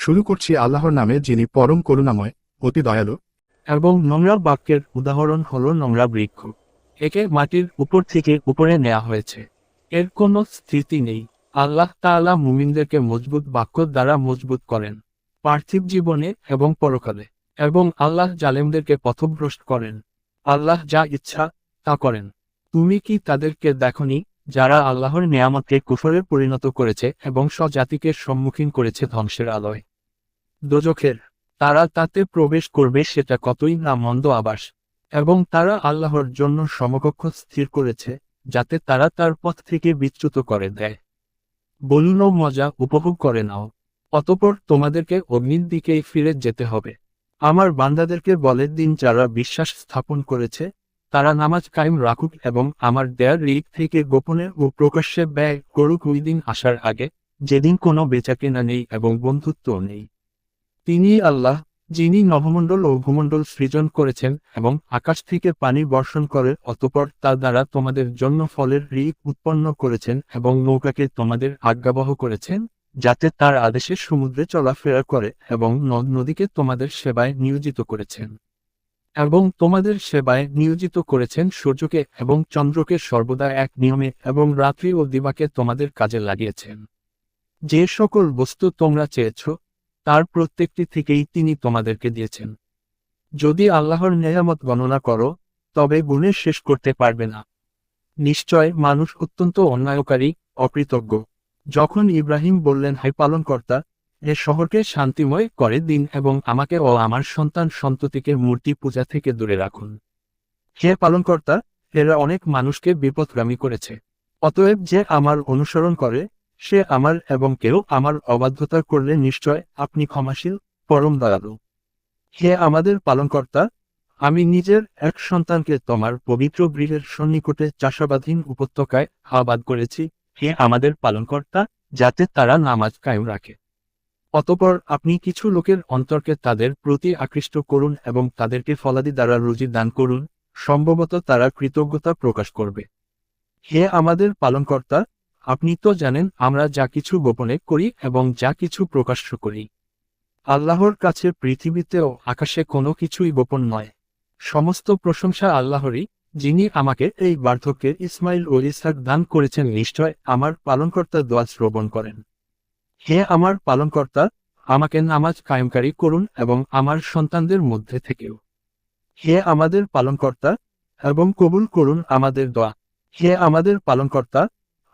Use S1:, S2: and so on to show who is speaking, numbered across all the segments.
S1: শুরু করছি আল্লাহর নামে যিনি পরম করুণাময়, অতি দয়ালু।
S2: এবং নোংরা বাক্যের উদাহরণ হল নোংরা বৃক্ষ। একে মাটির উপর থেকে উপরে নেওয়া হয়েছে। এর কোনো স্থিতি নেই। আল্লাহ তাআলা মুমিনদেরকে মজবুত বাক্য দ্বারা মজবুত করেন, পার্থিব জীবনে এবং পরকালে। এবং আল্লাহ জালেমদেরকে পথভ্রষ্ট করেন। আল্লাহ যা ইচ্ছা, তা করেন। তুমি কি তাদেরকে দেখনি, যারা আল্লাহর নিয়ামতকে কুফরে পরিণত করেছে এবং স্বজাতিকে সম্মুখীন করেছে ধ্বংসের আলোয়? দোজখের। তারা তাতে প্রবেশ করবে সেটা কতই না মন্দ আবাস। এবং তারা আল্লাহর জন্য সমকক্ষ স্থির করেছে, যাতে তারা তার পথ থেকে বিচ্যুত করে দেয়। বলুন মজা উপভোগ করে নাও। অতপর তোমাদেরকে অগ্নির দিকেই ফিরে যেতে হবে। আমার বান্দাদেরকে বলের দিন যারা বিশ্বাস স্থাপন করেছে, তারা নামাজ কায়েম রাখুক এবং আমার দেয়ার রিক থেকে গোপনে ও প্রকাশ্যে ব্যয় করুক ওই দিন আসার আগে, যেদিন কোনো বেচাকেনা নেই এবং বন্ধুত্বও নেই। তিনি আল্লাহ, যিনি নভমণ্ডল ও ভূমণ্ডল সৃজন করেছেন এবং আকাশ থেকে পানি বর্ষণ করে, অতপর তা দ্বারা তোমাদের জন্য ফলের রিক উৎপন্ন করেছেন এবং নৌকাকে তোমাদের আজ্ঞাবহ করেছেন, যাতে তার আদেশে সমুদ্রে চলাফেরা করে এবং নদ নদীকে তোমাদের সেবায় নিয়োজিত করেছেন। এবং তোমাদের সেবায় নিয়োজিত করেছেন সূর্যকে এবং চন্দ্রকে সর্বদা এক নিয়মে এবং রাত্রি ও দিবাকে তোমাদের কাজে লাগিয়েছেন। যে সকল বস্তু তোমরা চেয়েছ তার প্রত্যেকটি থেকেই তিনি তোমাদেরকে দিয়েছেন। যদি আল্লাহর নেয়ামত গণনা করো, তবে গুণে শেষ করতে পারবে না। নিশ্চয় মানুষ অত্যন্ত অন্যায়কারী, অকৃতজ্ঞ। যখন ইব্রাহিম বললেন হাই পালনকর্তা, এ শহরকে শান্তিময় করে দিন এবং আমাকে ও আমার সন্তান সন্ততিকে মূর্তি পূজা থেকে দূরে রাখুন। হে পালনকর্তা, এরা অনেক মানুষকে বিপদগামী করেছে। অতএব যে আমার অনুসরণ করে সে আমার এবং কেউ আমার অবাধ্যতা করলে নিশ্চয় আপনি ক্ষমাশীল, পরম দয়ালু। হে আমাদের পালনকর্তা, আমি নিজের এক সন্তানকে তোমার পবিত্র গৃহের সন্নিকটে চাষাবাধীন উপত্যকায় আবাদ করেছি, হে আমাদের পালনকর্তা, যাতে তারা নামাজ কায়েম রাখে। অতপর আপনি কিছু লোকের অন্তরকে তাদের প্রতি আকৃষ্ট করুন এবং তাদেরকে ফলাদি দ্বারা রুজি দান করুন, সম্ভবত তারা কৃতজ্ঞতা প্রকাশ করবে। হে আমাদের পালনকর্তা আপনি তো জানেন, আমরা যা কিছু গোপনে করি এবং যা কিছু প্রকাশ্য করি। আল্লাহর কাছে পৃথিবীতে ও আকাশে কোনো কিছুই গোপন নয়। সমস্ত প্রশংসা আল্লাহরই, যিনি আমাকে এই বার্ধক্যে ইসমাইল ও ইসাক দান করেছেন নিশ্চয় আমার পালনকর্তা দোয়া শ্রবণ করেন। হে আমার পালনকর্তা, আমাকে নামাজ কায়েমকারী করুন এবং আমার সন্তানদের মধ্যে থেকেও। হে আমাদের পালনকর্তা, এবং কবুল করুন আমাদের দোয়া। হে আমাদের পালনকর্তা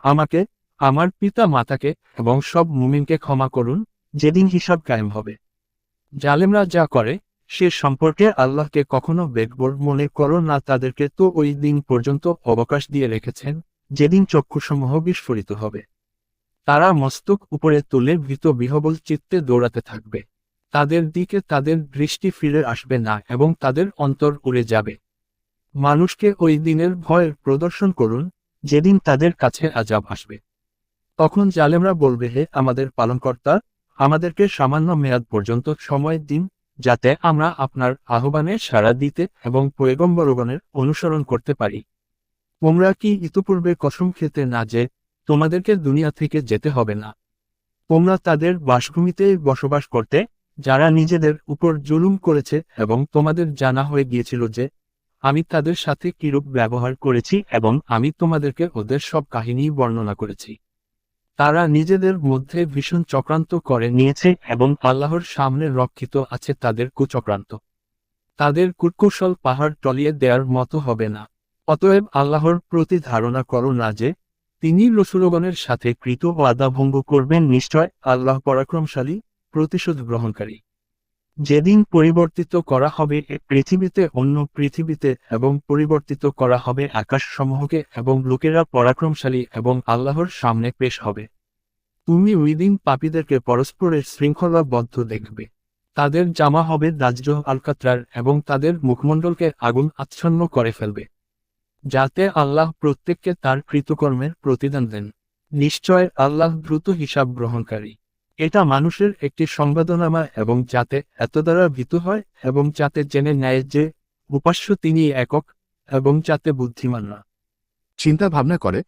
S2: আমাকে, আমার পিতা মাতাকে এবং সব মুমিনকে ক্ষমা করুন, যেদিন হিসাব কায়েম হবে। জালেমরা যা করে, সে সম্পর্কে আল্লাহকে কখনো বেগবর মনে করো না, তাদেরকে তো ওই দিন পর্যন্ত অবকাশ দিয়ে রেখেছেন, যেদিন চক্ষুসমূহ বিস্ফোরিত হবে। তারা মস্তক উপরে তুলে ভীত বিহবল চিত্তে দৌড়াতে থাকবে। তাদের দিকে তাদের দৃষ্টি ফিরে আসবে না এবং তাদের অন্তর উড়ে যাবে। মানুষকে ওই দিনের ভয়ের প্রদর্শন করুন যেদিন তাদের কাছে আজাব আসবে। তখন জালেমরা বলবে, হে আমাদের পালনকর্তা, আমাদেরকে সামান্য মেয়াদ পর্যন্ত সময় দিন, যাতে আমরা আপনার আহ্বানে সাড়া দিতে এবং পয়গম্বরগণের অনুসরণ করতে পারি। তোমরা কি ইতপূর্বে কসম খেতে না যে তোমাদেরকে দুনিয়া থেকে যেতে হবে না? তোমরা তাদের বাসভূমিতে বসবাস করতে, যারা নিজেদের উপর জুলুম করেছে এবং তোমাদের জানা হয়ে গিয়েছিল যে আমি তাদের সাথে কিরূপ ব্যবহার করেছি এবং আমি তোমাদেরকে ওদের সব কাহিনী বর্ণনা করেছি। তারা নিজেদের মধ্যে ভীষণ চক্রান্ত করে নিয়েছে এবং আল্লাহর সামনে রক্ষিত আছে তাদের কুচক্রান্ত। তাদের কুটকৌশল পাহাড় টলিয়ে দেওয়ার মতো হবে না। অতএব আল্লাহর প্রতি ধারণা করো না যে, তিনি রসুলগণের সাথে কৃত ওয়াদা ভঙ্গ করবেন নিশ্চয় আল্লাহ পরাক্রমশালী, প্রতিশোধ গ্রহণকারী। যেদিন পরিবর্তিত করা হবে পৃথিবীতে অন্য পৃথিবীতে এবং পরিবর্তিত করা হবে আকাশসমূহকে এবং লোকেরা পরাক্রমশালী এবং আল্লাহর সামনে পেশ হবে। তুমি ওই দিন পাপীদেরকে পরস্পরের শৃঙ্খলাবদ্ধ দেখবে। তাদের জামা হবে দাজ্য আলকাত্রার এবং তাদের মুখমণ্ডলকে আগুন আচ্ছন্ন করে ফেলবে। যাতে আল্লাহ প্রত্যেককে তার কৃতকর্মের প্রতিদান দেন। নিশ্চয় আল্লাহ দ্রুত হিসাব গ্রহণকারী। এটা মানুষের একটি সংবেদনামা এবং যাতে এত দ্বারা ভীত হয় এবং যাতে জেনে নেয় যে উপাস্য তিনি একক এবং যাতে বুদ্ধিমান না।
S1: চিন্তা ভাবনা করে